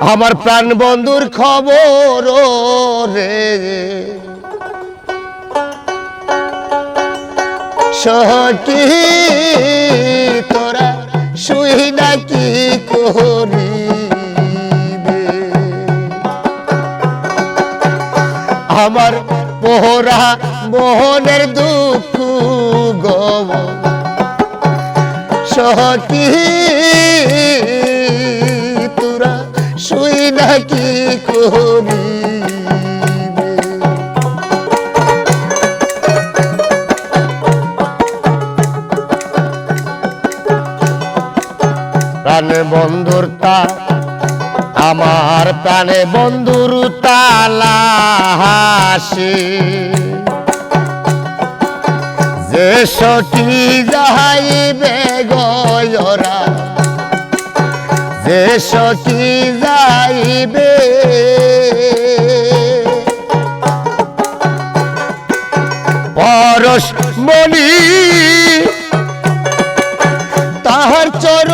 আমার প্রাণ বন্ধুর খবর রে। সহকি তোরা শুই নাকি করিবে? আমার পোহরা মোহনের দুঃখ সহকি তোরা নাকি করিবে প্রাণে বন্ধুর আমার প্রাণে বন্ধুর তালা হাসি। যে সখী যাইবে গয়রা সখী যাইবে? পরশ মণি তাহার চর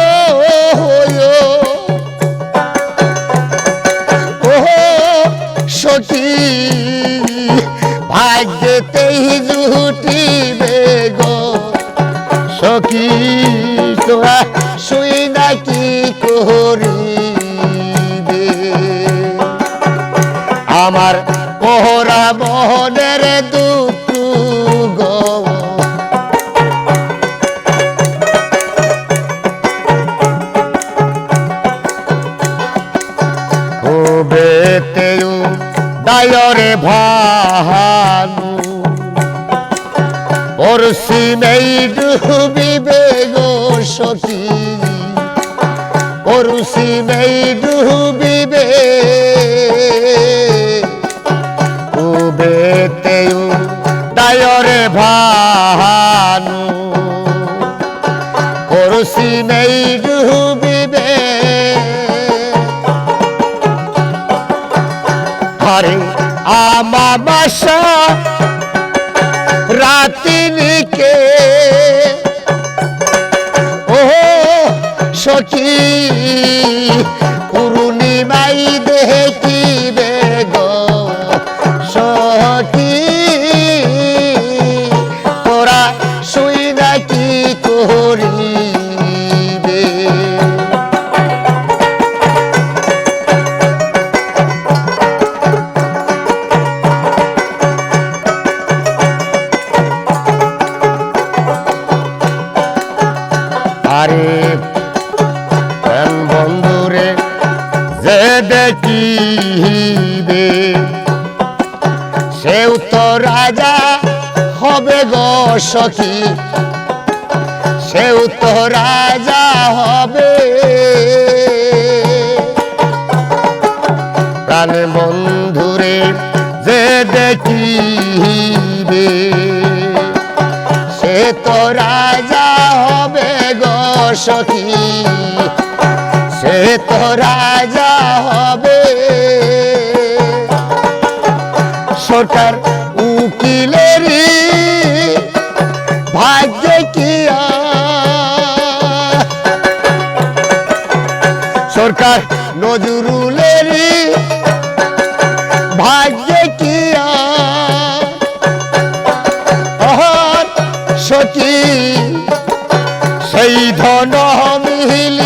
সখী ভাগ্যতেই জুটিবে গো। সখী তোরা শুই নাকি করিবে আমার পোহরা মোহনের দুঃখ বেতেও দায়রে ভানু পরশিমেই ডুবিবে গো সখী। পরশিমেই ডুবিবে বেতেও দায়রে ভানু। পরশিমেই ডুবিবে হরে আমা বাসা সখী পূর্ণিমাই দেখিবে গো সখী। তোরা শুই নাকি করিবে? আরে দেখিবে। সেও তো রাজা হবে গো সখী। সেও তো রাজা হবে। প্রাণ বন্ধুরে যে দেখিবে, সে তো রাজা হবে গো সখী। সে তো রাজা সরকার উকিলেরই ভাগ্যে কি? সরকার নজরুলেরই ভাগ্যে কি সখী সেই ধন মিলিবে